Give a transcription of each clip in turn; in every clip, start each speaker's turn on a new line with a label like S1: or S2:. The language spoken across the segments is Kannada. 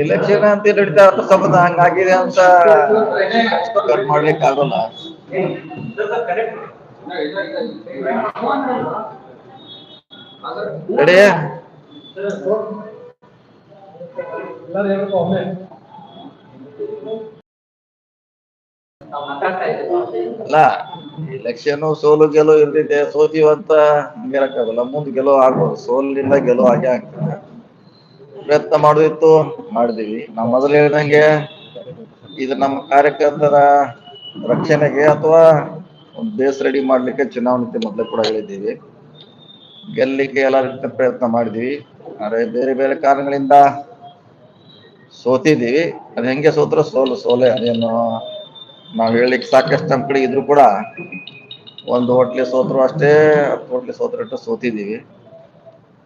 S1: ಎಲೆಕ್ಷನ್
S2: ಅಂತ ನಡೀತಾ ಅದ್ರ ಸಂಬಂಧ? ಹಂಗಾಗಿದೆ ಅಂತ ಕಟ್ ಮಾಡ್ಲಿಕ್ಕೆ ಆಗಲ್ಲ.
S1: ಇದ್ದಾರೆ
S2: ಅಲ್ಲ ಎಲೆಕ್ಷನ್ ಸೋಲು ಗೆಲುವು ಇರ್ತೈತೆ ಸೋತಿವಂತ ಹಂಗಿರಕ್ಕಾಗಲ್ಲ ಮುಂದೆ ಗೆಲುವು ಆಗ್ಬೋದು. ಸೋಲಿಂದ ಗೆಲುವು ಆಗೇ ಆಗ್ತದೆ. ಪ್ರಯತ್ನ ಮಾಡೋದಿತ್ತು, ಮಾಡಿದೀವಿ. ನಾವು ಮೊದಲು ಹೇಳಿದಂಗೆ ಇದು ನಮ್ಮ ಕಾರ್ಯಕರ್ತರ ರಕ್ಷಣೆಗೆ ಅಥವಾ ಒಂದು ಬೇಸ್ ರೆಡಿ ಮಾಡ್ಲಿಕ್ಕೆ ಚುನಾವಣೆ ಮೊದಲೇ ಕೂಡ ಹೇಳಿದ್ದೀವಿ. ಗೆಲ್ಲಿಕ್ಕೆ ಎಲ್ಲ ರೀತಿಯ ಪ್ರಯತ್ನ ಮಾಡಿದೀವಿ. ಆದರೆ ಬೇರೆ ಬೇರೆ ಕಾರಣಗಳಿಂದ ಸೋತಿದ್ದೀವಿ. ಅದು ಹೆಂಗೆ ಸೋತ್ರ ಸೋಲು, ಸೋಲೆ. ಅದೇನು ನಾವ್ ಹೇಳಿಕ್ ಸಾಕಷ್ಟು ನಮ್ ಕಡೆ ಇದ್ರು ಕೂಡ ಒಂದು ಹೋಟ್ಲಿ ಸೋತ್ರು ಅಷ್ಟೇ, ಹತ್ತು ಹೋಟ್ಲಿ ಸೋತ್ರ ಅಷ್ಟೇ ಸೋತಿದ್ದೀವಿ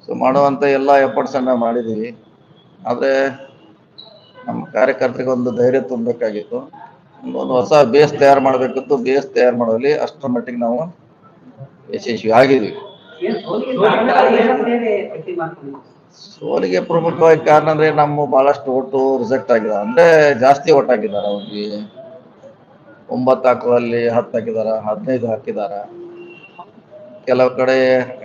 S2: ಸೊ ಮಾಡುವಂತ ಎಲ್ಲ ಎಫರ್ಟ್ಸ್ ಅನ್ನ ಮಾಡಿದೀವಿ. ಆದ್ರೆ ನಮ್ಮ ಕಾರ್ಯಕರ್ತರಿಗೆ ಒಂದು ಧೈರ್ಯ ತುಂಬಬೇಕಾಗಿತ್ತು. ಒಂದು ಹೊಸ ಬೇಸ್ ತಯಾರು ಮಾಡಬೇಕಿತ್ತು ಬೇಸ್ ತಯಾರು ಮಾಡೋಲ್ಲಿ ಅಷ್ಟರ ಮಟ್ಟಿಗೆ ನಾವು ಯಶಸ್ವಿ ಆಗಿದ್ವಿ.
S1: ಸೋಲಿಗೆ
S2: ಪ್ರಮುಖವಾಗಿ ಕಾರಣ ಅಂದ್ರೆ ನಮ್ಮ ಬಹಳಷ್ಟು ಓಟು ರಿಜೆಕ್ಟ್ ಆಗಿದೆ ಅಂದ್ರೆ ಜಾಸ್ತಿ ಓಟ್ ಹಾಕಿದ್ದಾರೆ ಅವ್ರಿಗೆ. ಒಂಬತ್ತು ಹಾಕುವಲ್ಲಿ ಹತ್ತು ಹಾಕಿದಾರ, ಹದಿನೈದು ಹಾಕಿದಾರ. ಕೆಲವು ಕಡೆ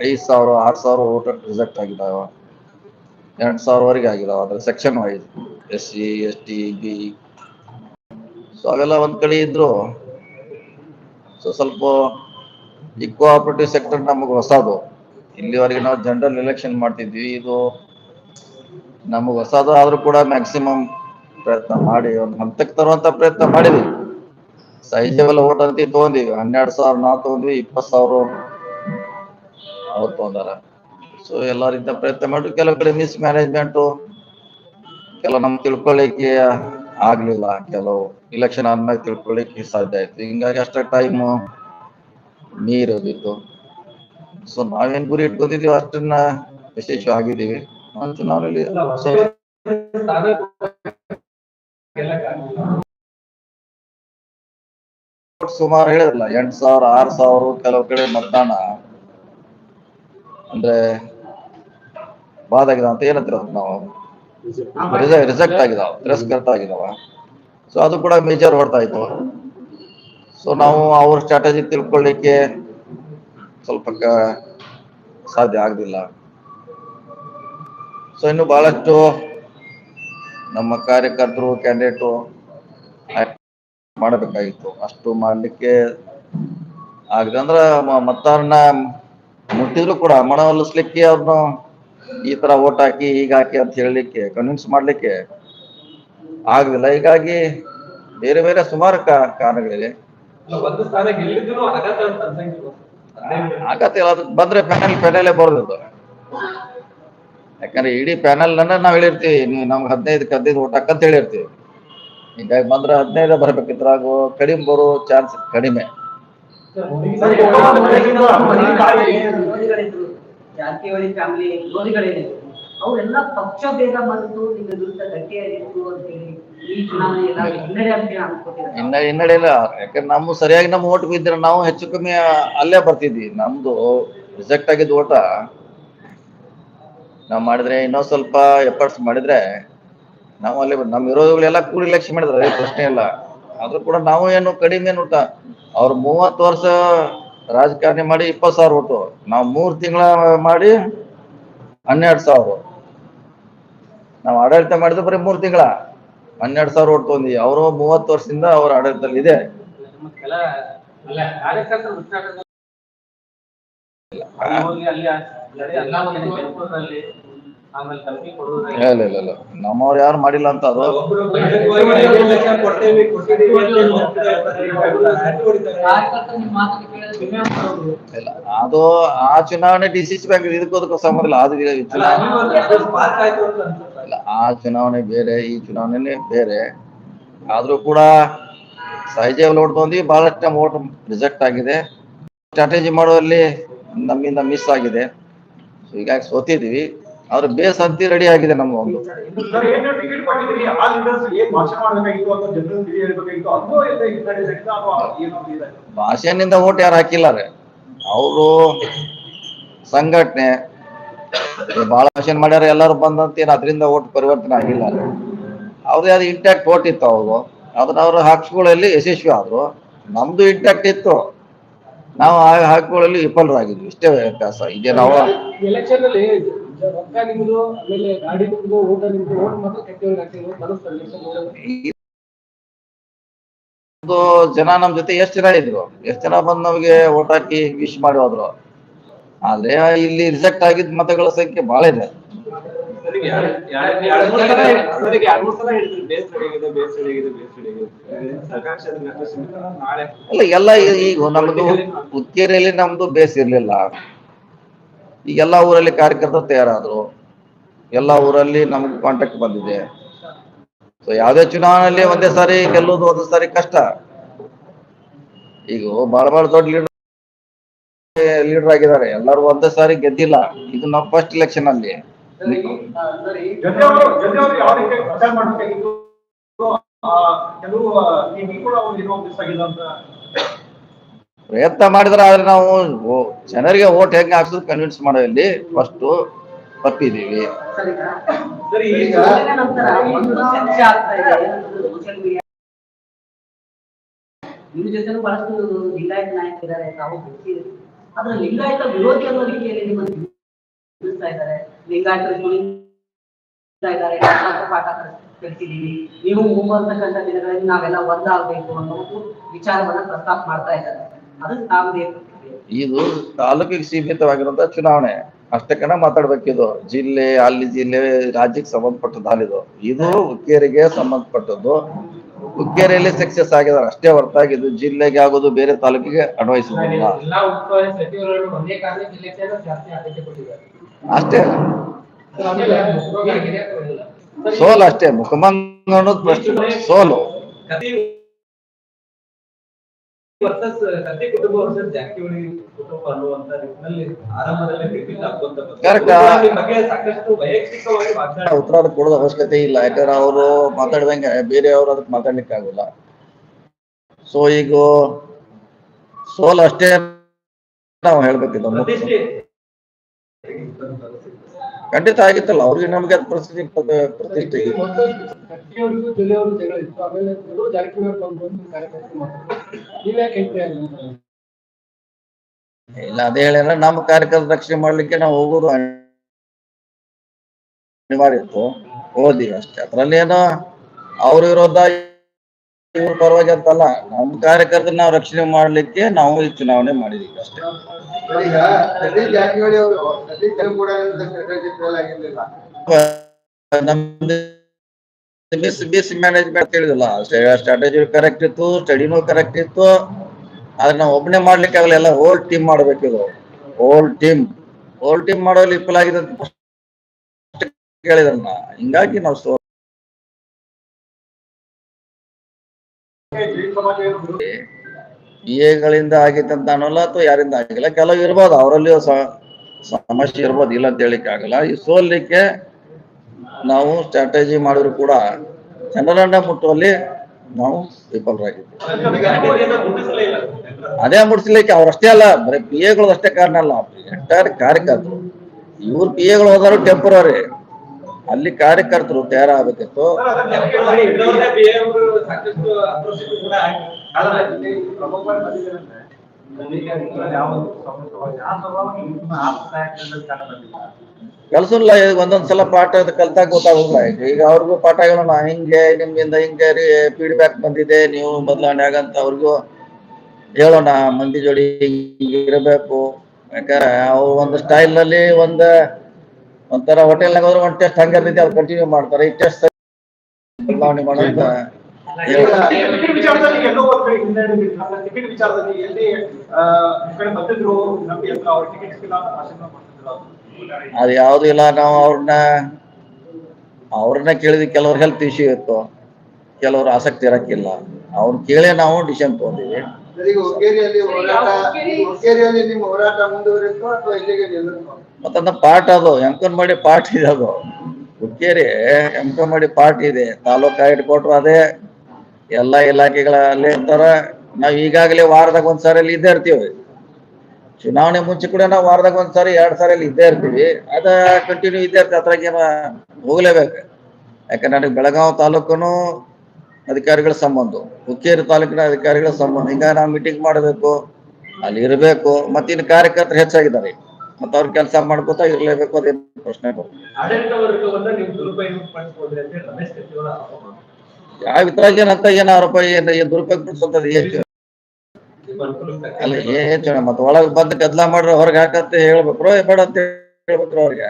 S2: ಐದು ಸಾವಿರ, ಆರು ಸಾವಿರ ಓಟ್ ರಿಜೆಕ್ಟ್ ಆಗಿದಾವ. ಎಂಟು ಸಾವಿರವರೆಗೆ ಆಗಿದಾವ ಅದ್ರ section wise S C S T B so ಅವೆಲ್ಲ ಒಂದ್ ಕಡೆ ಇದ್ರು ಸೊ ಸ್ವಲ್ಪ ಈ ಕೋಆಪರೇಟಿವ್ ಸೆಕ್ಟರ್ ನಮಗೆ ಹೊಸದು. ಇಲ್ಲಿವರೆಗೆ ನಾವು ಜನರಲ್ ಎಲೆಕ್ಷನ್ ಮಾಡ್ತಿದ್ವಿ, ಇದು ನಮಗೆ ಹೊಸದು ಆದ್ರೂ ಕೂಡ ಮ್ಯಾಕ್ಸಿಮಮ್ ಪ್ರಯತ್ನ ಮಾಡಿ, ಒಂದು ಹಂತಕ್ಕೆ ತರುವಂತ ಪ್ರಯತ್ನ ಮಾಡಿದ್ವಿ. ಸೈಜ್ ಎಲ್ಲ ಓಟ್ ಅಂತ ತಗೊಂಡಿವಿ. ಹನ್ನೆರಡು ಸಾವಿರ ನಾವು ತಗೊಂಡ್ವಿ, ಇಪ್ಪತ್ತು ಸಾವಿರ ಅವ್ರು ತಗೊಂಡಾರ. ಸೊ ಎಲ್ಲ ರೀತಿಯ ಪ್ರಯತ್ನ ಮಾಡಿ ಕೆಲವು ಕಡೆ ಮಿಸ್ ಮ್ಯಾನೇಜ್ಮೆಂಟು ಕೆಲವು ನಮ್ಗೆ ತಿಳ್ಕೊಳ್ಳಿಕ್ಕೆ ಆಗ್ಲಿಲ್ಲ. ಕೆಲವು ಇಲೆಕ್ಷನ್ ಆದ್ಮೇಲೆ ತಿಳ್ಕೊಳ್ಳಿಕ್ಕೆ ಸಾಧ್ಯ ಆಯ್ತು ಹಿಂಗಾಗಿ ಅಷ್ಟ ಟೈಮ್ ನೀರೋದಿತ್ತು ಸೊ ನಾವೇನ್ ಗುರಿ ಇಟ್ಕೊಂಡಿದೀವಿ, ಅಷ್ಟನ್ನ ಯಶಸ್ವಿ ಆಗಿದ್ದೀವಿ. ಚುನಾವಣೆಯಲ್ಲಿ ಸುಮಾರು ಹೇಳಿದ್ರಲ್ಲ ಎಂಟ್ ಸಾವಿರ, ಆರ್ ಸಾವಿರ ಕೆಲವು ಕಡೆ ಮತದಾನ ಅಂದ್ರೆ ಬಾದಾಗಿದ ಅಂತ ಏನಂತೀರ ನಾವು? ರಿಜೆಕ್ಟ್ ಆಗಿದಾವ ತಿರಸ್ಕೃತ ಆಗಿದಾವ. ಸೊ ಅದು ಕೂಡ ಮೇಜರ್ ಹೊಡ್ತಾ ಇತ್ತು. ಸೊ ನಾವು ಅವ್ರ ಸ್ಟ್ರಾಟಜಿ ತಿಳ್ಕೊಳ್ಳಿಕ್ಕೆ ಸ್ವಲ್ಪ ಸಾಧ್ಯ ಆಗ್ಲಿಲ್ಲ. ಸೊ ಇನ್ನು ಬಹಳಷ್ಟು ನಮ್ಮ ಕಾರ್ಯಕರ್ತರು, ಕ್ಯಾಂಡಿಡೇಟು ಮಾಡಬೇಕಾಗಿತ್ತು. ಅಷ್ಟು ಮಾಡ್ಲಿಕ್ಕೆ ಆಗದಂದ್ರ ಮತ್ತವ್ರನ್ನ ಮುಟ್ಟಿದ್ರು ಕೂಡ ಮನವೊಲಿಸ್ಲಿಕ್ಕೆ ಅವ್ರನ್ನ ಈ ತರ ಓಟ್ ಹಾಕಿ ಹೀಗೆ ಹಾಕಿ ಅಂತ ಹೇಳಲಿಕ್ಕೆ ಕನ್ವಿನ್ಸ್ ಮಾಡ್ಲಿಕ್ಕೆ ಆಗ್ಲಿಲ್ಲ. ಹೀಗಾಗಿ ಬೇರೆ ಬೇರೆ ಸುಮಾರು ಕಾ- ಕಾರಣಗಳಿವೆ.
S3: ಆಗತ್ತ
S2: ಅದು ಬಂದ್ರೆ ಪ್ಯಾನಲ್ ಪ್ಯಾನಲೇ ಬರೋದು ಯಾಕಂದ್ರೆ ಇಡೀ ಪ್ಯಾನಲ್ ಅನ್ನ ನಾವ್ ಹೇಳಿರ್ತೀವಿ ನೀವು ನಮ್ಗೆ ಹದಿನೈದು ಹದಿನೈದು ಓಟ್ ಹಾಕಂತ ಹೇಳಿರ್ತೀವಿ. ಹೀಗಾಗಿ ಬಂದ್ರೆ ಹದಿನೈದು ಬರ್ಬೇಕಿದ್ರಾಗು ಕಡಿಮೆ ಬರೋ ಚಾನ್ಸ್ ಕಡಿಮೆ.
S1: ವಿರೋಧಿಗಳಿದ್ರು ಜಾರಕಿಹೊಳಿ ಫ್ಯಾಮಿಲಿ ವಿರೋಧಿಗಳಿದ್ರು ಅವರೆಲ್ಲ ಪಕ್ಷ ಭೇದ ಬಂದು ನಿಮ್ಮ ವಿರುದ್ಧ ಗಟ್ಟಿಯಾಗಿತ್ತು ಅಂತ ಹೇಳಿ ಈ ಚುನಾವಣೆ ಎಲ್ಲ ಹಿನ್ನಡೆ ಇಲ್ಲ
S2: ಇನ್ನ ಯಾಕಂದ್ರೆ ನಮ್ಮ ಸರಿಯಾಗಿ ನಮ್ಮ ಓಟ್ ಬಿದ್ದರೆ ನಾವು ಹೆಚ್ಚು ಕಮ್ಮಿ ಅಲ್ಲೇ ಬರ್ತಿದ್ವಿ. ನಮ್ದು ರಿಜೆಕ್ಟ್ ಆಗಿದ್ದ ಓಟ. ನಾವು ಮಾಡಿದ್ರೆ ಇನ್ನೊಂದ್ ಸ್ವಲ್ಪ ಎಫರ್ಟ್ಸ್ ಮಾಡಿದ್ರೆ ನಾವು ಅಲ್ಲಿ ನಮ್ಮ ವಿರೋಧಿಗಳೆಲ್ಲ ಕೂಡಿ ಇಲೆಕ್ಷನ್ ಮಾಡಿದ್ರೆ ಪ್ರಶ್ನೆ ಇಲ್ಲ. ಆದ್ರೂ ಕೂಡ ನಾವು ಏನು ಕಡಿಮೆ ಊಟ. ಅವ್ರು ಮೂವತ್ತು ವರ್ಷ ರಾಜಕಾರಣಿ ಮಾಡಿ ಇಪ್ಪತ್ತು ಸಾವಿರ ಓಟು ನಾವು ಮೂರು ತಿಂಗಳ ಮಾಡಿ ಹನ್ನೆರಡು ಸಾವಿರ. ನಾವು ಆಡಳಿತ ಮಾಡಿದ್ರೆ ಬರೀ ಮೂರು ತಿಂಗಳ. ಹನ್ನೆರಡು ಸಾವಿರ ಓಟ್ ತೊಂದಿ ಅವರು ಮೂವತ್ತು ವರ್ಷದಿಂದ ಅವ್ರ ಆಡಳಿತದಲ್ಲಿ ಇದೆ. ಇಲ್ಲ ಇಲ್ಲ ಇಲ್ಲ. ನಮ್ಮವ್ರು ಯಾರು ಮಾಡಿಲ್ಲ ಅಂತ ಅದು. ಇಲ್ಲ, ಅದು ಆ ಚುನಾವಣೆ ಡಿ ಸಿ ಬ್ಯಾಂಕ್ ಇದಕ್ಕೂ ಸಂಬಂಧಿಲ್ಲ ಅದು ಇಲ್ಲ, ಆ ಚುನಾವಣೆ ಬೇರೆ, ಈ ಚುನಾವಣೆನೇ ಬೇರೆ. ಆದ್ರೂ ಕೂಡ ಸಹಜ ಲೋಟ್ ಬಂದು ಬಹಳಷ್ಟು ಓಟ್ ರಿಜೆಕ್ಟ್ ಆಗಿದೆ. ಸ್ಟ್ರಾಟಜಿ ಮಾಡುವಲ್ಲಿ ನಮ್ಮಿಂದ ಮಿಸ್ ಆಗಿದೆ. ಹೀಗಾಗಿ ಸೋತಿದ್ವಿ ಅವ್ರ ಬೇಸ್ ಅಂತಿ ರೆಡಿ ಆಗಿದೆ ನಮ್ಮ ಒಂದು.
S4: ಸರ್ ಏನ್ ಟಿಕೆಟ್ ಕೊಟ್ಟಿದ್ದೀರಿ. ಆ ಲೀಡರ್ಸ್ ಏನ್ ಭಾಷಣ ಮಾಡ್ಬೇಕಾಗಿತ್ತು ಅಥವಾ ಜನರಲ್ ತಿಳಿ ಹೇಳ್ಬೇಕಾಗಿತ್ತು? ಅದು ಎಲ್ಲ ಈ ಕಡೆ ನಡೀತಾ ಅಥವಾ ಇದೆ
S2: ಭಾಷೆನಿಂದ ಓಟ್ ಯಾರು ಹಾಕಿಲ್ಲ ರೀ. ಅವರು ಸಂಘಟನೆ ಬಹಳ ಭಾಷೆ ಮಾಡ್ಯಾರ ಎಲ್ಲಾರು ಬಂದಂತ ಏನ್ ಅದರಿಂದ ಓಟ್ ಪರಿವರ್ತನೆ ಆಗಿಲ್ಲ ಅವ್ರ ಯಾರು ಅದು ಇಂಟ್ಯಾಕ್ಟ್ ಓಟ್ ಇತ್ತು ಅವರು ಅದನ್ನ ಅವರು ಹಾಕ್ಸ್ಕೊಳ್ಳಲ್ಲಿ ಯಶಸ್ವಿ ಆದ್ರು. ನಮ್ದು ಇಂಟ್ಯಾಕ್ಟ್ ಇತ್ತು. ನಾವು ಆ ಹಕ್ಕುಗಳಲ್ಲಿ ವಿಫಲರಾಗಿದ್ವಿ. ಇಷ್ಟೇ ವ್ಯತ್ಯಾಸ. ಇದೆ ನಾವು
S5: ಎಲೆಕ್ಷನ್ ಅಲ್ಲಿ ರೊಕ್ಕ ನಿಮ್ದು ಆಮೇಲೆ ಗಾಡಿ ನಿಮ್ದು ಊಟ ನಿಮ್ದು ಓಟ್ ಮಾತ್ರ ಕೆಟ್ಟವ್ರಿಗೆ ಹಾಕಿದ್ರು
S2: ಜನ ನಮ್ ಜೊತೆ ಎಷ್ಟ್ ಜನ ಇದ್ರು? ಎಷ್ಟ್ ಜನ ಬಂದ್ ನಮ್ಗೆ ಓಟ್ ಹಾಕಿ ವಿಶ್ ಮಾಡಿ ಹೋದ್ರು? ಆದ್ರೆ ಇಲ್ಲಿ ರಿಜೆಕ್ಟ್ ಆಗಿದ್ ಮತಗಳ ಸಂಖ್ಯೆ ಬಹಳ ಇದೆ. ಅಲ್ಲ ಎಲ್ಲ ಈಗ ನಮ್ದು ಹುಕ್ಕೇರಿಯಲ್ಲಿ ನಮ್ದು ಬೇಸ್ ಇರ್ಲಿಲ್ಲ. ಈಗೆಲ್ಲ ಊರಲ್ಲಿ ಕಾರ್ಯಕರ್ತರು ತಯಾರಾದ್ರು. ಎಲ್ಲ ಊರಲ್ಲಿ ನಮ್ಗೆ ಕಾಂಟ್ಯಾಕ್ಟ್ ಬಂದಿದೆ. ಸೊ ಯಾವುದೇ ಚುನಾವಣೆಯಲ್ಲಿ ಒಂದೇ ಸಾರಿ ಗೆಲ್ಲೋದು ಒಂದೇ ಸಾರಿ ಕಷ್ಟ. ಈಗ ಬಹಳ ಬಹಳ ದೊಡ್ಡ ಲೀಡರ್ ಲೀಡರ್ ಆಗಿದ್ದಾರೆ. ಎಲ್ಲರೂ ಒಂದೇ ಸಾರಿ ಗೆದ್ದಿಲ್ಲ. ಇದು ನಮ್ಮ ಫಸ್ಟ್ ಇಲೆಕ್ಷನ್ ಅಲ್ಲಿ.
S4: ಕೆಲವು
S2: ಪ್ರಯತ್ನ ಮಾಡಿದ್ರೆ ಆದ್ರೆ ನಾವು ಜನರಿಗೆ ಓಟ್ ಹೆಂಗ್ ಹಾಕ್ಸೋದು ಕನ್ವಿನ್ಸ್ ಮಾಡೋಲ್ಲಿ ಫಸ್ಟ್ ತಪ್ಪಿದೀವಿ
S1: ಸರ್ ಈಗ
S3: ಸರಿ ಈಗ
S1: ಚುನಾವಣೆ ನಂತರ ಒಂದು ಚರ್ಚೆ ಆಗ್ತಾ ಇದೆ. ಸೋಷಿಯಲ್ ಮೀಡಿಯಾ ನಿಮ್ಮ ಜೊತೆನೂ ಬಹಳಷ್ಟು ಲಿಂಗಾಯತ ನಾಯಕರಿದ್ದಾರೆ ತಾವು ಗೊತ್ತಿದೆ. ಆದ್ರೆ ಲಿಂಗಾಯತ ವಿರೋಧಿ ಅನ್ನೋ ರೀತಿಯಲ್ಲಿ ನಿಮ್ಮನ್ನು ತಿಳಿಸ್ತಾ ಇದ್ದಾರೆ. ಲಿಂಗಾಯತರು ಪಾಠ ನೀವು ಮುಂಬರ್ತಕ್ಕಂಥ ದಿನಗಳಲ್ಲಿ ನಾವೆಲ್ಲ ಒಂದಾಗಬೇಕು ಅನ್ನೋ ವಿಚಾರವನ್ನ ಪ್ರಸ್ತಾಪ ಮಾಡ್ತಾ ಇದ್ದಾರೆ.
S2: ಇದು ತಾಲೂಕಿಗೆ ಸೀಮಿತವಾಗಿರುವಂತಹ ಚುನಾವಣೆ. ಅಷ್ಟಕ್ಕನ ಮಾತಾಡ್ಬೇಕಿದು ಜಿಲ್ಲೆ ಅಲ್ಲಿ ಜಿಲ್ಲೆ ರಾಜ್ಯಕ್ಕೆ ಸಂಬಂಧಪಟ್ಟದ್ದು ಅಲ್ಲಿದು ಇದು. ಹುಕ್ಕೇರಿಗೆ ಸಂಬಂಧಪಟ್ಟದ್ದು. ಹುಕ್ಕೇರಿಯಲ್ಲಿ ಸಕ್ಸಸ್ ಆಗಿದ್ದಾರೆ. ಅಷ್ಟೇ ಹೊರತಾಗಿ ಇದು ಜಿಲ್ಲೆಗೆ ಆಗೋದು ಬೇರೆ ತಾಲೂಕಿಗೆ ಅನ್ವಯಿಸುವುದಿಲ್ಲ.
S5: ಎಲ್ಲಾ ಉಸ್ತುವಾರಿ ಸಚಿವರುಗಳು ಒಂದೇ ಕಾರಣಕ್ಕೆ ಇಲೆಕ್ಷನ್ ಜಾಸ್ತಿ ಆದ್ಯತೆ ಕೊಟ್ಟಿದ್ದಾರೆ.
S2: ಅಷ್ಟೇ. ಸೋಲು ಅಷ್ಟೇ. ಮುಖಮಂಗ್ ಅನ್ನೋದು ಪ್ರಶ್ನೆ. ಸೋಲು.
S3: ವರ್ಸಸ್ ಕತ್ತಿ ಕುಟುಂಬ ವರ್ಸಸ್ ಜಾರಕಿಹೊಳಿ ಕುಟುಂಬ ಅನ್ನುವಂತ ನಿಟ್ಟಿನಲ್ಲಿ ಆರಂಭದಲ್ಲಿ.
S2: Correct.
S3: ಈ ಬಗ್ಗೆ ಸಾಕಷ್ಟು ವೈಯಕ್ತಿಕವಾಗಿ ಮಾತನಾಡ
S2: ಉತ್ತರ ಕೊಡೋದು ಅವಶ್ಯಕತೆ ಇಲ್ಲ. ಯಾಕಂದ್ರೆ ಅವರು ಮಾತಾಡ್ದಂಗೆ ಬೇರೆಯವರು ಅದಕ್ಕೆ ಮಾತಾಡ್ಲಿಕ್ಕೆ ಆಗಲ್ಲ. ಸೊ ಈಗ ಸೋಲ್ ಅಷ್ಟೇ ನಾವು
S3: ಹೇಳ್ಬೇಕಿಲ್ಲ
S2: ಖಂಡಿತ ಆಗಿತ್ತಲ್ಲ ಅವ್ರಿಗೆ ನಮ್ಗೆ ಅದ್ ಪ್ರತಿಷ್ಠೆ
S5: ಕಾರ್ಯಕ್ರಮ
S2: ಇಲ್ಲ, ಅದೇ ಹೇಳಿದ್ರೆ ನಮ್ಮ ಕಾರ್ಯಕರ್ತ ರಕ್ಷಣೆ ಮಾಡ್ಲಿಕ್ಕೆ ನಾವು ಹೋಗೋದು ಅನಿವಾರ್ಯ ಇತ್ತು ಹೋದಿ ಅಷ್ಟೇ. ಅದ್ರಲ್ಲಿ ಏನೋ ಅವ್ರ ವಿರೋಧ ಇವ್ರ ಪರವಾಗಿ ಅಂತಲ್ಲ ನಮ್ಮ ಕಾರ್ಯಕರ್ತರ ನಾವು ರಕ್ಷಣೆ ಮಾಡ್ಲಿಕ್ಕೆ ನಾವು ಈ ಚುನಾವಣೆ ಮಾಡಿದೀವಿ ಅಷ್ಟೇ. ಮಿಸ್ ಮಿಸ್ ಮ್ಯಾನೇಜ್ಮೆಂಟ್ ಹೇಳಿದಲ್ಲ ಸ್ಟ್ರಾಟಜಿ ಕರೆಕ್ಟ್ ಇತ್ತು ಸ್ಟಡಿನೂ ಕರೆಕ್ಟ್ ಇತ್ತು ಆದ್ರೆ ನಾವು ಒಬ್ಬನೇ ಮಾಡ್ಲಿಕ್ಕೆ ಆಗಲ್ಲ ಎಲ್ಲ ಹೋಲ್ ಟೀಮ್ ಮಾಡ್ಬೇಕಿದು ಹೋಲ್ ಟೀಮ್ ಹೋಲ್ ಟೀಮ್ ಮಾಡೋಲ್ಲಿ ವಿಫಲ ಆಗಿದೆ ಅಂತ ಕೇಳಿದ್ರನ್ನ ಹಿಂಗಾಗಿ ನಾವು ಸೋ ಎಗಳಿಂದ ಆಗಿತ್ತಂತ ಅನ್ನೋಲ್ಲ ಅಥವಾ ಯಾರಿಂದ ಆಗಿಲ್ಲ? ಕೆಲವು ಇರ್ಬೋದು, ಅವರಲ್ಲಿಯೂ ಸಮಸ್ಯೆ ಇರ್ಬೋದು, ಇಲ್ಲ ಅಂತ ಹೇಳಿಕ್ ಆಗಲ್ಲ. ಈ ಸೋಲಿಕ್ಕೆ ನಾವು ಸ್ಟ್ರಾಟಜಿ ಮಾಡಿದ್ರು ಕೂಡ ಜನರನ್ನ ಮುಟ್ಟುವಲ್ಲಿ ನಾವು ವಿಫಲರಾಗಿದ್ದೀವಿ. ಅದೇ ಮುಟ್ಸ್ಲಿಕ್ಕೆ ಅವ್ರಷ್ಟೇ ಅಲ್ಲ, ಬರೀ ಪಿ ಎಗಳು ಅಷ್ಟೇ ಕಾರಣ ಅಲ್ಲ. ಎಂಟೈರ್ ಕಾರ್ಯಕರ್ತರು. ಇವ್ರು ಪಿ ಎಗಳು ಹೋದಾರು ಟೆಂಪರರಿ ಅಲ್ಲಿ ಕಾರ್ಯಕರ್ತರು ತಯಾರಾಗಬೇಕಿತ್ತು. ಕೆಲಸ ಇಲ್ಲ ಈಗ ಸಲ ಪಾಠ ಕಲ್ತಾಗ ಗೊತ್ತಾಗೋದಿಲ್ಲ ಈಗ ಅವ್ರಿಗೂ ಪಾಠ ಹೇಳೋಣ. ಹಿಂಗೆ ನಿಮ್ಗಿಂದ ಹಿಂಗೆ ರೀ ಫೀಡ್ಬ್ಯಾಕ್ ಬಂದಿದೆ, ನೀವು ಬದಲಾವಣೆ ಆಗಂತ ಅವ್ರಿಗೂ ಹೇಳೋಣ. ಮಂದಿ ಜೋಡಿ ಇರಬೇಕು. ಯಾಕಂದ್ರೆ ಅವ್ರು ಒಂದು ಸ್ಟೈಲ್ನಲ್ಲಿ ಒಂದ್ ಒಂಥರ ಹೋಟೆಲ್ನಾಗ ಹೋದ್ರೆ ಒಂದ್ ಟೆಸ್ಟ್ ಹಂಗ ಇರ್ತೈತಿ ಅವ್ರು ಕಂಟಿನ್ಯೂ ಮಾಡ್ತಾರೆ. ಈ ಟೆಸ್ಟ್ ಬದಲಾವಣೆ ಮಾಡೋಂತ
S4: ಟಿಕೆಟ್ ವಿಚಾರದಲ್ಲಿ ಎಲ್ಲೋ ಒಂದ್ ಕಡೆ ಹಿಂದೆ ಟಿಕೆಟ್ ವಿಚಾರದಲ್ಲಿ ಎಲ್ಲಿ ಆ, ಈ ಕಡೆ ಬಂದಿದ್ರು ನಮ್ಗೆ ಹತ್ರ ಅವ್ರ ಟಿಕೆಟ್ ಸಿಕ್ಕಿಲ್ಲ ಅಂತ ಭಾಷಣ ಮಾಡ್ತಿದ್ರು
S2: ಅದು ಯಾವ್ದು ಇಲ್ಲ. ನಾವು ಅವ್ರನ್ನ ಅವ್ರನ್ನ ಕೇಳಿದ್ವಿ ಕೆಲವ್ರ ಹೆಲ್ತ್ ಇಶ್ಯೂ ಇತ್ತು. ಕೆಲವ್ರು ಆಸಕ್ತಿ ಇರಕ್ಕಿಲ್ಲ. ಅವ್ರನ್ನ ಕೇಳೇ ನಾವು ಡಿಸಿಷನ್ ತಗೊಂಡಿವಿ.
S6: ಹುಕ್ಕೇರಿಯಲ್ಲಿ ಹೋರಾಟ ಹುಕ್ಕೇರಿಯಲ್ಲಿ ನಿಮ್ಮ ಹೋರಾಟ ಮುಂದುವರಿತು ಅಥವಾ ಇಲ್ಲಿಗೆ
S2: ಮತ್ತೊಂದು ಪಾಠ ಅದು ಎಂಕನ್ ಮಾಡಿ ಪಾಠ ಇದೆ ಅದು. ಹುಕ್ಕೇರಿ ಎಂಕನ್ ಮಾಡಿ ಪಾಠ ಇದೆ. ತಾಲೂಕಾ ಹೆಡ್ ಕ್ವಾರ್ಟರ್ ಅದೇ. ಎಲ್ಲ ಇಲಾಖೆಗಳಲ್ಲಿ ಇರ್ತಾರ ನಾವ್ ಈಗಾಗಲೇ ವಾರದಾಗ ಒಂದ್ಸಾರಿ ಅಲ್ಲಿ ಇದ್ದೇ ಇರ್ತೀವಿ. ಚುನಾವಣೆ ಮುಂಚೆ ಕೂಡ ನಾವು ವಾರದಾಗ ಒಂದ್ಸಾರಿ ಎರಡ್ ಸಾರಿ ಅಲ್ಲಿ ಇದ್ದೇ ಇರ್ತೀವಿ. ಅದ ಕಂಟಿನ್ಯೂ ಇದ್ದೇ ಇರ್ತೀವಿ ಅದ್ರಾಗ ಏನ ಹೋಗ್ಲೇಬೇಕು. ಯಾಕಂದ್ರೆ ನನಗೆ ಬೆಳಗಾವಿ ತಾಲೂಕನು ಅಧಿಕಾರಿಗಳ ಸಂಬಂಧ, ಹುಕ್ಕೇರಿ ತಾಲೂಕಿನ ಅಧಿಕಾರಿಗಳ ಸಂಬಂಧ, ಹಿಂಗ ನಾವು ಮೀಟಿಂಗ್ ಮಾಡಬೇಕು, ಅಲ್ಲಿ ಇರಬೇಕು ಮತ್ತಿನ್ನು ಕಾರ್ಯಕರ್ತರು ಹೆಚ್ಚಾಗಿದ್ದಾರೆ. ಮತ್ತೆ ಅವ್ರ ಕೆಲಸ ಮಾಡ್ಕೋತಾ ಇರ್ಲೇಬೇಕು ಅದೇನು ಪ್ರಶ್ನೆ. ಯಾವ ಇದ್ರಾಗ ಏನಂತ ಏನ್ ಆರೋಪ, ಏನ್ ದುರುಪಯೋಗ ಪಡಿಸೋದು ಅಲ್ಲ ಹೆಚ್ಚು ಮತ್ತೆ ಒಳಗ್ ಬಂದು ಕದ್ಲಾ ಮಾಡ್ರೆ ಹೊರಗೆ ಹಾಕಂತ ಹೇಳ್ಬೇಕ್ರೋ ಬೇಡ ಅಂತ ಹೇಳ್ಬೇಕ್ರ ಅವ್ರಿಗೆ.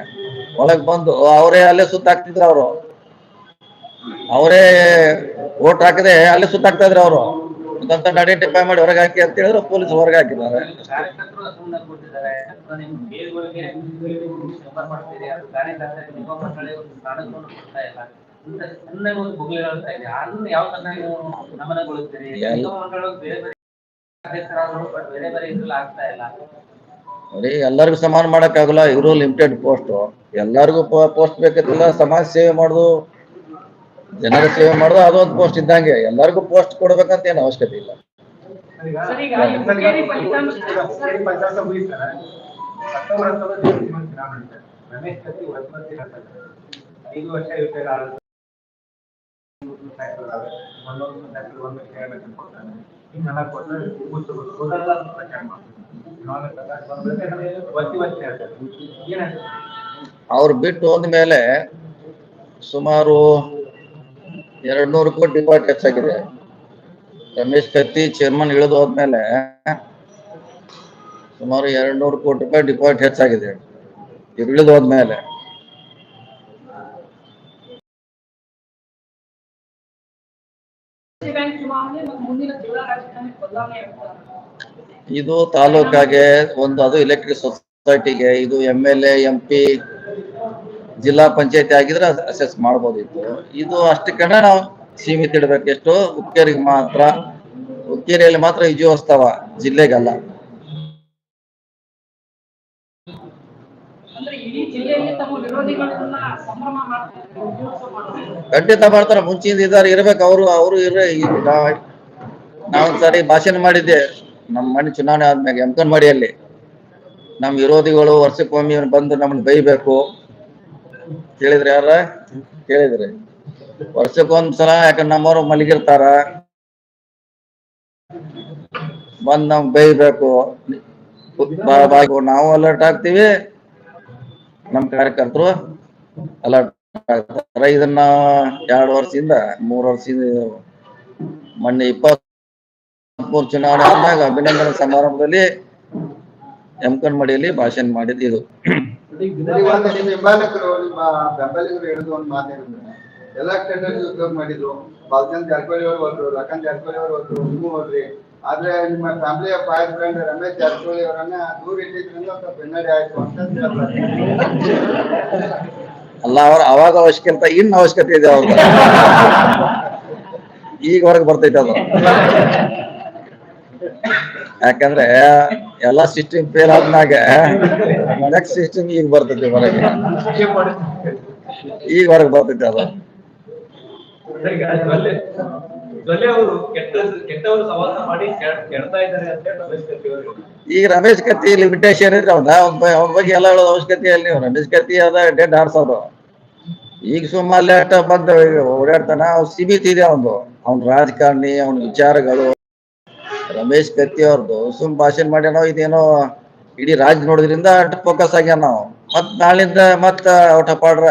S2: ಒಳಗ್ ಬಂದು ಅವರೇ ಅಲ್ಲೇ ಸುತ್ತಾಕ್ತಿದ್ರು ಅವರು. ಅವರೇ ಓಟ್ ಹಾಕದೆ ಅಲ್ಲಿ ಸುತ್ತಾಕ್ತಾ ಇದ್ರು ಅವರು. ಐಡೆಂಟಿಫೈ ಮಾಡಿ ಹೊರಗೆ ಹಾಕಿ ಅಂತ ಹೇಳಿದ್ರು ಪೊಲೀಸ್ ಹೊರಗೆ ಹಾಕಿದ್ದಾರೆ. ನೋಡಿ ಎಲ್ಲರಿಗೂ ಸಮಾನ ಮಾಡಕ್ಕಾಗಲ್ಲ ಇರೋ ಲಿಮಿಟೆಡ್ ಪೋಸ್ಟ್ ಎಲ್ಲರಿಗೂ ಪೋಸ್ಟ್ ಬೇಕಂತಿಲ್ಲ ಸಮಾಜ ಸೇವೆ ಮಾಡುದು ಜನರ ಸೇವೆ ಮಾಡುದು ಒಂದು ಪೋಸ್ಟ್ ಇದ್ದಂಗೆ. ಎಲ್ಲರಿಗೂ ಪೋಸ್ಟ್ ಕೊಡ್ಬೇಕಂತ ಏನು ಅವಶ್ಯಕತೆ ಇಲ್ಲ. ಅವ್ರು ಬಿಟ್ಟು ಹೋದ್ಮೇಲೆ ಸುಮಾರು ಎರಡ್ ನೂರು ಕೋಟಿ ಡಿಪಾರ್ಟ್ ಹೆಚ್ಚಾಗಿದೆ. ರಮೇಶ್ ಕತ್ತಿ ಚೇರ್ಮನ್ ಇಳಿದು ಹೋದ್ಮೇಲೆ ಸುಮಾರು ಎರಡ್ ನೂರು ಕೋಟಿ ರೂಪಾಯಿ ಡಿಪಾರ್ಟ್ ಹೆಚ್ಚಾಗಿದೆ. ಇಳಿದು ಹೋದ್ಮೇಲೆ. ಇದು ತಾಲೂಕಾಗೆ ಒಂದು, ಅದು ಎಲೆಕ್ಟ್ರಿಕ್ ಸೊಸೈಟಿಗೆ ಇದು M L A M P ಜಿಲ್ಲಾ ಪಂಚಾಯತಿ ಆಗಿದ್ರೆ ಅಸೆಸ್ ಮಾಡ್ಬೋದಿತ್ತು. ಇದು ಅಷ್ಟಕ್ಕನ ನಾವು ಸೀಮಿತ ಇಡಬೇಕೆಷ್ಟು ಎಷ್ಟು ಹುಕ್ಕೇರಿಗೆ ಮಾತ್ರ ಹುಕ್ಕೇರಿಯಲ್ಲಿ ಮಾತ್ರ ವಿಜಯೋತ್ಸವ ಜಿಲ್ಲೆಗಲ್ಲ. ಖಂಡಿತ ಮಾಡ್ತಾರೆ. ಮುಂಚಿಂದ ಇದಾರೆ ಇರ್ಬೇಕು. ಅವರು ಅವರು ಇರ ನಾವೊಂದ್ಸಾರಿ ಭಾಷಣ ಮಾಡಿದ್ದೆ. ನಮ್ಮ ಮನೆ ಚುನಾವಣೆ ಆದ್ಮ್ಯಾಗ ಎಮ್ಕನ್ಮಡಿಯಲ್ಲಿ ನಮ್ಮ ವಿರೋಧಿಗಳು ವರ್ಷಕ್ಕೊಮ್ಮೆ ಬಂದು ನಮ್ಮನ್ನ ಬೈಬೇಕು. ಕೇಳಿದ್ರಿ ಯಾರ? ಕೇಳಿದ್ರಿ. ವರ್ಷಕ್ಕೊಂದ್ಸಲ ಯಾಕಂದ್ರೆ ನಮ್ಮವ್ರು ಮಲಗಿರ್ತಾರ. ಬಂದ್ ನಮ್ ಬೈಬೇಕು ನಾವು ಅಲರ್ಟ್ ಆಗ್ತೀವಿ. ನಮ್ಮ ಕಾರ್ಯಕರ್ತರು ಅಲರ್ಟ್ ಆಗ್ತಾರ. ಇದನ್ನ ಎರಡು ವರ್ಷದಿಂದ, ಮೂರ್ ವರ್ಷದಿಂದ ಮೊನ್ನೆ ಇಪ್ಪತ್ಮೂರು ಚುನಾವಣೆ ಆದಾಗ ಅಭಿನಂದನಾ ಸಮಾರಂಭದಲ್ಲಿ ಎಮ್ಕನ್ಮಡಿಯಲ್ಲಿ ಭಾಷಣ ಮಾಡಿದ್ ಇದು.
S6: ಬೆಂಬಲಿಗರು ನಿಮ್ಮ ಬೆಂಬಲಿಗರು ಹೇಳಿದ ಒಂದು ಮಾತೇನಂದ್ರೆ ಎಲ್ಲಾ ಕ್ಷೇತ್ರದಲ್ಲಿ ಉದ್ಯೋಗ ಮಾಡಿದ್ರು ಬಾಲಚಂದ್ ಜಾರಕಿಹೊಳಿ ಅವರು ಹೋದ್ರು ಲಖನ್ ಜಾರಕಿಹೊಳಿ ಅವರು ಹೋದ್ರು ನೀವು ಹೋದ್ರಿ. ಆದ್ರೆ ನಿಮ್ಮ ಫ್ಯಾಮಿಲಿಯ ಫೈರ್ ಫ್ರೆಂಡ್ ರಮೇಶ್ ಜಾರಕಿಹೊಳಿ ಅವರನ್ನ ದೂರ ಇಟ್ಟಿದ್ರಿಂದ ಸ್ವಲ್ಪ ಹಿನ್ನಡೆ ಆಯ್ತು ಅಂತ ಹೇಳ್ತಾರೆ
S2: ಅಲ್ಲ ಅವ್ರ ಅವಾಗ ಅವಶ್ಯಕತೆ ಇನ್ನು ಅವಶ್ಯಕತೆ ಇದೆ ಅವ್ರ ಈಗ ಹೊರಗೆ ಬರ್ತೈತೆ ಅದು. ಯಾಕಂದ್ರೆ ಎಲ್ಲಾ ಸಿಸ್ಟಮ್ ಫೇಲ್ ಆದ್ಮ್ಯಾಗ ನೆಕ್ಸ್ಟ್ ಸಿಸ್ಟಮ್ ಈಗ ಬರ್ತೈತಿ ಹೊರಗೆ. ಈಗ ಹೊರಗೆ ಬರ್ತೈತಿ ಅದು.
S3: ಈಗ ರಮೇಶ್ ಕತ್ತಿ
S2: ಲಿಮಿಟೇಷನ್ ಇದ್ರೆ ಅವ್ನ ಅವನ ಬಗ್ಗೆ ಎಲ್ಲ ಹೇಳೋದು ಅವಶ್ಯಕತೆ ಇಲ್ಲ ನೀವು. ರಮೇಶ್ ಕತ್ತಿ ಅದ ಡೆಡ್ ಆಡ್ಸೋದು ಈಗ ಸುಮ್ಮ ಲೇಟ್ ಬಂದು ಓಡಾಡ್ತಾನ ಅವ್ನು ಸಿಮಿತಿ ಇದೆ ಅವನು ಅವ್ನ ರಾಜಕಾರಣಿ ಅವನ ವಿಚಾರಗಳು. ರಮೇಶ್ ಕತ್ತಿ ಅವ್ರದ್ದು ಸುಮ್ ಭಾಷಣ ಮಾಡ್ಯಾನೋ ಇದೇನೋ ಇಡೀ ರಾಜ್ ನೋಡಿದ್ರಿಂದ ಫೋಕಸ್ ಆಗ್ಯಾನ ನಾವು. ಮತ್ ನಾಳಿಂದ ಮತ್ತ ಔಟ್ ಪಾಡ್ರ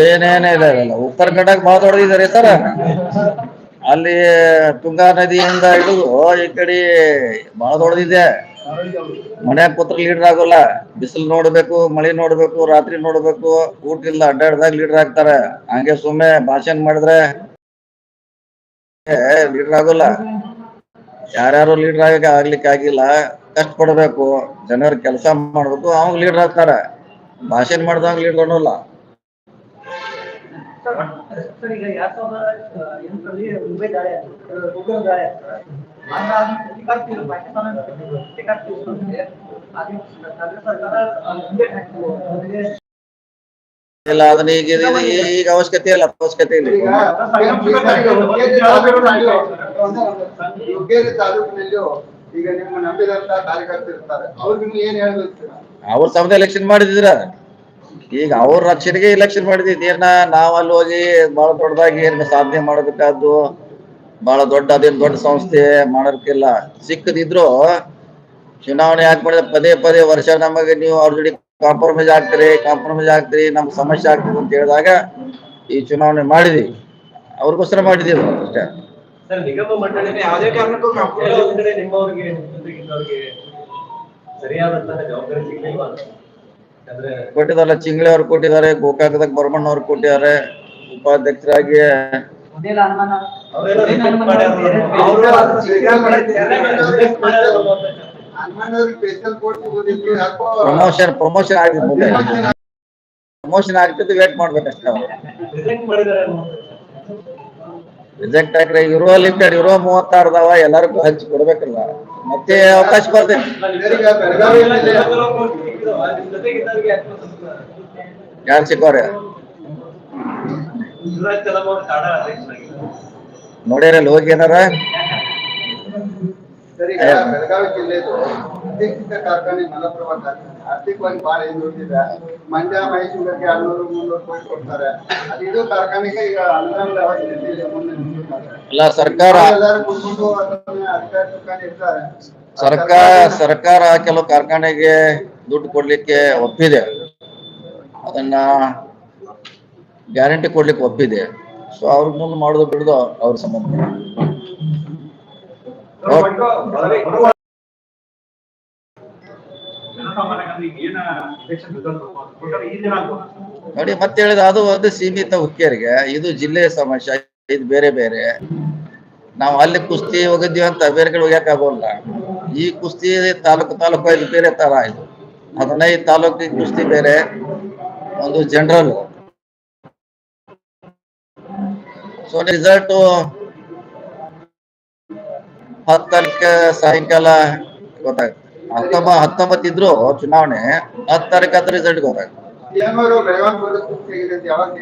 S1: ಏನೇನಿಲ್ಲ ಉತ್ತರ
S2: ಕರ್ನಾಟಕ ಬಹಳ ದೊಡ್ಡದಿದ್ದಾರೆ ಸರ್. ಅಲ್ಲಿ ತುಂಗಾ ನದಿಯಿಂದ ಹಿಡಿದು ಈ ಕಡೆ ಬಹಳ ದೊಡ್ಡದಿದೆ. ಮನ್ಯಾಗ ಕೂತ್ರ ಲೀಡರ್ ಆಗೋಲ್ಲ. ಬಿಸಿಲು ನೋಡ್ಬೇಕು, ಮಳೆ ನೋಡ್ಬೇಕು, ರಾತ್ರಿ ನೋಡ್ಬೇಕು. ಊಟ ಇಲ್ಲ, ಅಡ್ಡಾಡ್ದಾಗ ಲೀಡರ್ ಆಗ್ತಾರೆ. ಹಂಗೆ ಸುಮ್ಮನೆ ಭಾಷಣ ಮಾಡಿದ್ರೆ ಲೀಡರ್ ಆಗೋಲ್ಲ. ಯಾರ್ಯಾರು ಲೀಡರ್ ಆಗಕ್ಕೆ ಆಗ್ಲಿಕ್ಕೆ ಆಗಿಲ್ಲ, ಕಷ್ಟ ಪಡ್ಬೇಕು. ಜನರ ಕೆಲಸ ಮಾಡ್ಬೇಕು, ಅವಾಗ ಲೀಡರ್ ಆಗ್ತಾರ. ಭಾಷಣ ಮಾಡ್ದಂಗ ಲೀಡರ್ ಅನ್ನೋಲ್ಲ.
S1: ಈಗ
S2: ಇಲ್ಲ ಅದನ್ನ ಈಗ ಈಗ ಅವಶ್ಯಕತೆ ಇಲ್ಲ ಅವಶ್ಯಕತೆ ಇಲ್ಲ.
S6: ಈಗ ಹುಕ್ಕೇರಿ ತಾಲೂಕಿನಲ್ಲಿ ಹುಕ್ಕೇರಿ ತಾಲೂಕಿನಲ್ಲೂ ಈಗ ನಿಮ್ಮ ನಂಬಿದಂತ ಕಾರ್ಯಕರ್ತರು ಇರ್ತಾರೆ. ಅವ್ರಿಗೆ ಏನ್ ಹೇಳ್ಬೇಕು
S2: ಅವ್ರ ತಮ್ಮದ ಎಲೆಕ್ಷನ್ ಮಾಡಿದ್ರ ಈಗ ಅವ್ರ ರಕ್ಷಣೆಗೆ ಎಲೆಕ್ಷನ್ ಮಾಡಿದ್ವಿ. ಏನ ನಾವ್ ಅಲ್ಲಿ ಹೋಗಿ ಬಹಳ ದೊಡ್ಡದಾಗಿ ಏನ್ ಸಾಧನೆ ಮಾಡಬೇಕಾದ್ದು? ಬಹಳ ದೊಡ್ಡ ಅದೇನು ದೊಡ್ಡ ಸಂಸ್ಥೆ ಮಾಡೋಕ್ಕಿಲ್ಲ ಸಿಕ್ಕದಿದ್ರು ಚುನಾವಣೆ ಯಾಕೆ ಮಾಡಿದ್ರೆ ಪದೇ ಪದೇ ವರ್ಷ ನಮಗೆ ನೀವು ಅವ್ರ ಜೊತೆ ಕಾಂಪ್ರಮೈಸ್ ಆಗ್ತೀರಿ ಕಾಂಪ್ರಮೈಸ್ ಆಗ್ತೀರಿ ನಮ್ಗೆ ಸಮಸ್ಯೆ ಆಗ್ತದೆ ಅಂತ ಹೇಳಿದಾಗ ಈ ಚುನಾವಣೆ ಮಾಡಿದ್ವಿ. ಅವ್ರಿಗೋಸ್ಕರ ಮಾಡಿದೀವಿ ಅಷ್ಟೇ.
S3: ಸರ್ ನಿಗಮ ಮಂಡಳಿನ ಯಾವುದೇ ಕಾರಣಕ್ಕೂ ಕಾಂಪ್ರಮೈಸ್ ಕಡೆ ನಿಮ್ಮವ್ರಿಗೆ ಜೊತೆಗಿದ್ದವ್ರಿಗೆ ಸರಿಯಾದಂತಹ ಜವಾಬ್ದಾರಿ ಸಿಗ್ಲಿಲ್ವಾ? ಅಂದ್ರೆ
S2: ಕೊಟ್ಟಿದಾರಲ್ಲ ಚಿಂಗ್ಳಿ ಅವ್ರು ಕೊಟ್ಟಿದ್ದಾರೆ ಗೋಕಾಕದಾಗ ಬರ್ಮಣ್ಣ ಅವ್ರು ಕೊಟ್ಟಿದ್ದಾರೆ ಉಪಾಧ್ಯಕ್ಷರಾಗಿ ಪ್ರಮೋಷನ್ ಪ್ರಮೋಷನ್ ಆಗಿರ್ಬೋದು. ಪ್ರಮೋಷನ್ ಆಗ್ತದೆ ವೇಟ್ ಮಾಡ್ಬೇಕಷ್ಟೇ
S3: ರಿಜೆಕ್ಟ್
S2: ಆಗ್ರೆ ಇರುವ ಲಿಮಿಟೆಡ್ ಇರುವ ಮೂವತ್ತಾರು ಅದಾವ, ಎಲ್ಲರಿಗೂ ಹಂಚಿ ಕೊಡ್ಬೇಕಲ್ಲ ಮತ್ತೆ ಅವಕಾಶ
S3: ಸ್ವಲ್ಪ
S2: ಯಾರು ಸಿಕ್ಕವ್ರೆ
S3: ಯುವರಾಜ್ ಕದಂ ಅವರು ಕಾಡ ಅಧ್ಯಕ್ಷರಾಗಿದ್ದಾರೆ.
S2: ನೋಡ್ಯಾರಲ್ಲಿ ಹೋಗಿ ಏನಾರ?
S6: ಬೆಳಗಾವಿ ಜಿಲ್ಲೆದು ಅತ್ಯಂತ ಕಾರ್ಖಾನೆ ಮಲಪ್ರಭಾ ಕಾರ್ಖಾನೆ. ಆರ್ಥಿಕವಾಗಿ ಬಹಳ ಹಿಂದುಳಿದಿದೆ. ಮಂಡ್ಯ ಮೈಸೂರಿಗೆ ಹನ್ನೂರು ಮುನ್ನೂರು ಕೋಟಿ ಕೊಡ್ತಾರೆ. ಅದು ಇದು ಕಾರ್ಖಾನೆಗೆ ಈಗ ಅನುದಾನದ
S2: ಎಲ್ಲ ಸರ್ಕಾರ
S6: ಕೂತ್ಕೊಂಡು ಅಧಿಕಾರಿ ಇರ್ತಾರೆ
S2: ಸರ್ಕಾರ ಸರ್ಕಾರ ಕೆಲವು ಕಾರ್ಖಾನೆಗೆ ದುಡ್ಡು ಕೊಡ್ಲಿಕ್ಕೆ ಒಪ್ಪಿದೆ. ಅದನ್ನ ಗ್ಯಾರಂಟಿ ಕೊಡ್ಲಿಕ್ಕೆ ಒಪ್ಪಿದೆ. ಸೊ ಅವ್ರ ಮುಂದೆ ಮಾಡೋದು ಬಿಡದ ಅವ್ರ ಸಂಬಂಧ. ನೋಡಿ ಮತ್ತೆ ಹೇಳಿದ ಅದು ಒಂದು ಸೀಮಿತ ಹುಕ್ಕೇರಿಗೆ ಇದು ಜಿಲ್ಲೆಯ ಸಮಸ್ಯೆ ಇದು ಬೇರೆ ಬೇರೆ. ನಾವು ಅಲ್ಲಿ ಕುಸ್ತಿ ಹೋಗಿದ್ವಿ ಅಂತ ಬೇರೆ ಕಡೆ ಹೋಗ್ಯಾಕ ಆಗೋಲ್ಲ. ಈ ಕುಸ್ತಿ ತಾಲೂಕು ತಾಲೂಕು ಇದು ಬೇರೆ ತರ ಇದು. ಹದಿನೈದು ತಾಲೂಕಿಗೆ ಕುಸ್ತಿ ಬೇರೆ ಒಂದು ಜನರಲ್ ಸೊ ರಿಸಲ್ಟು ಹತ್ತು ತಾರೀಕು ಸಾಯಂಕಾಲ ಗೊತ್ತಾಗುತ್ತೆ. ಹತ್ತೊಂಬ ಹತ್ತೊಂಬತ್ತು ಇದ್ರು ಚುನಾವಣೆ, ಹತ್ತು ತಾರೀಕು ಹತ್ತು ರಿಸಲ್ಟ್ ಗೊತ್ತಾಗುತ್ತೆ.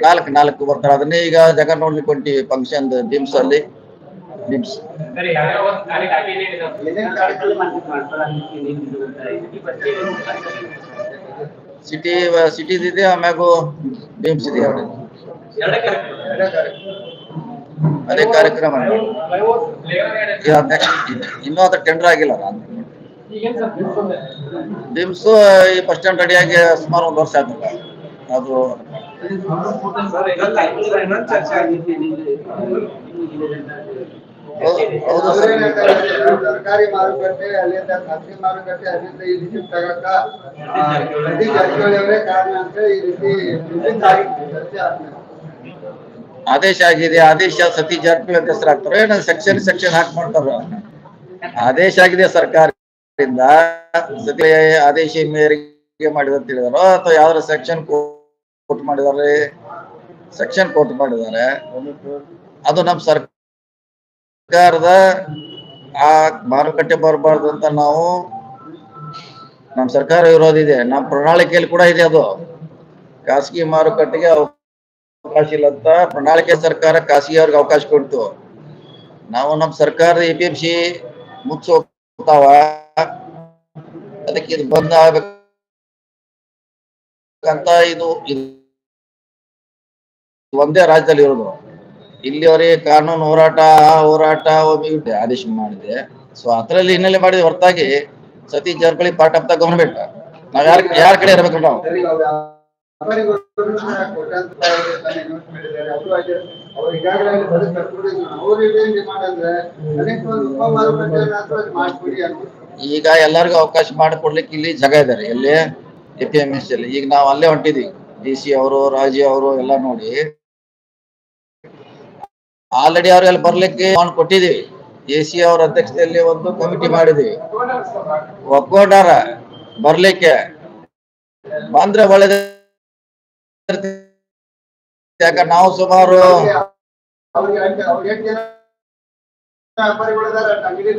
S2: ನಾಲ್ಕು ನಾಲ್ಕು ಬರ್ತಾರೆ. ಅದನ್ನೇ ಈಗ ಜಗನ್ ನೋಡ್ಲಿಕ್ಕೆ ಹೊಂಟಿವಿ ಫಂಕ್ಷನ್ ಡಿಮ್ಸ್ ಅಲ್ಲಿ.
S6: ಡಿಮ್ಸ್
S2: ಸಿಟಿ ಸಿಟೀಸ್ ಇದೆ, ಆಮ್ಯಾಗು ಡಿಮ್ಸ್ ಇದೆ. ಅದೇ ಕಾರ್ಯಕ್ರಮ ಇನ್ನೂ ಅದು ಟೆಂಡರ್ ಆಗಿಲ್ಲ ಟೈಮ್ ಈ ಫಸ್ಟ್ ಸ್ಟ್ಯಾಂಡ್ ರೆಡಿಯಾಗಿ ಸುಮಾರು ಒಂದು ವರ್ಷ ಆಯ್ತು ಅದು. ಹೌದು- ಸರ್.
S6: ಅಂದ್ರೆ ಸರ್ಕಾರಿ ಮಾರುಕಟ್ಟೆ, ಅಲ್ಲಿಂದ ಮಾರುಕಟ್ಟೆ, ಅಲ್ಲಿಂದ ಈ ರೀತಿ ತಗಕ ಜಾರಕಿಹೊಳಿ ಕಾರಣ ಅಂತ ಈ ರೀತಿ
S2: ಆದೇಶ ಆಗಿದೆ, ಆದೇಶ ಸತಿ ಜಾರಕಿಹೊಳಿ ಅಂತ ಹೆಸರಾಗ್ತಾರೆ ಸೆಕ್ಷನ್ ಸೆಕ್ಷನ್ ಹಾಕಿ ಮಾಡ್ತಾರ ಆದೇಶ ಆಗಿದೆ ಸರ್ಕಾರದಿಂದ. ಸತಿ ಆದೇಶ ಮೇರೆಗೆ ಮಾಡಿದ ಅಂತ ಹೇಳಿದಾರೋ, ಅಥವಾ ಯಾವ್ದಾರ ಸೆಕ್ಷನ್ ಕೋರ್ಟ್ ಮಾಡಿದಾರೆ? ಸೆಕ್ಷನ್ ಕೋರ್ಟ್ ಮಾಡಿದ್ದಾರೆ ಅದು ನಮ್ಮ ಸರ್ಕಾರದ ಆ ಮಾರುಕಟ್ಟೆ ಬರಬಾರ್ದು ಅಂತ ನಾವು ನಮ್ಮ ಸರ್ಕಾರ ವಿರೋಧ ಇದೆ. ನಮ್ಮ ಪ್ರಣಾಳಿಕೆಯಲ್ಲಿ ಕೂಡ ಇದೆ ಅದು. ಖಾಸಗಿ ಮಾರುಕಟ್ಟೆಗೆ ಅವಕಾಶ ಇಲ್ಲ ಅಂತ ಪ್ರಣಾಳಿಕೆ ಸರ್ಕಾರ ಖಾಸಗಿ ಅವ್ರಿಗೆ ಅವಕಾಶ ಕೊಡ್ತು. ನಾವು ನಮ್ಮ ಸರ್ಕಾರದ ಎ ಪಿ ಎಂ ಸಿ ಮುಚ್ಚೋಗ್ತಾವ ಅದಕ್ಕೆ ಇದು ಬಂದ್ ಇದು ಒಂದೇ ರಾಜ್ಯದಲ್ಲಿ ಇರೋದು. ಇಲ್ಲಿವರೆಗೆ ಕಾನೂನು ಹೋರಾಟ ಹೋರಾಟ ಆದೇಶ ಮಾಡಿದೆ ಸೊ ಅದರಲ್ಲಿ ಹಿನ್ನೆಲೆ ಮಾಡಿದ ಹೊರತಾಗಿ Satish Jarkiholi part of the government ನಾವ್ ಯಾರ ಯಾರ ಕಡೆ ಇರ್ಬೇಕು ನಾವು
S6: ಅವ್ರು ಅವರು ಅವ್ರು ಅಲ್ಲಿ ಅವ್ರು
S2: ಈಗ ಎಲ್ಲರಿಗೂ ಅವಕಾಶ ಮಾಡಿಕೊಡ್ಲಿಕ್ಕೆ ಇಲ್ಲಿ ಜಾಗ ಇದ್ದಾರೆ. ಎಲ್ಲಿ ಎ ಪಿ ಎಂ ಎಸ್ ಅಲ್ಲಿ. ಈಗ ನಾವು ಅಲ್ಲೇ ಹೊಂಟಿದ್ವಿ. ಡಿ ಸಿ ಅವರು, ರಾಜಿ ಅವರು ಎಲ್ಲ ನೋಡಿ. ಆಲ್ರೆಡಿ ಅವ್ರೆಲ್ಲ ಬರ್ಲಿಕ್ಕೆ ಫೋನ್ ಕೊಟ್ಟಿದೀವಿ ಎ ಸಿ ಅವ್ರ ಅಧ್ಯಕ್ಷತೆಯಲ್ಲಿ ಒಂದು ಕಮಿಟಿ ಮಾಡಿದ್ವಿ ಒಕ್ಕೋಟಾರ ಬರ್ಲಿಕ್ಕೆ ಬಂದ್ರೆ ಒಳ್ಳೇದ ಯಾಕ ನಾವು ಸುಮಾರು
S6: ಅವ್ರಿಗೆ ಅವ್ರಿಗೆ ಎಷ್ಟು ಜನ ವ್ಯಾಪಾರಿಗಳು ಇದಾರೆ ಅಂಗಡಿ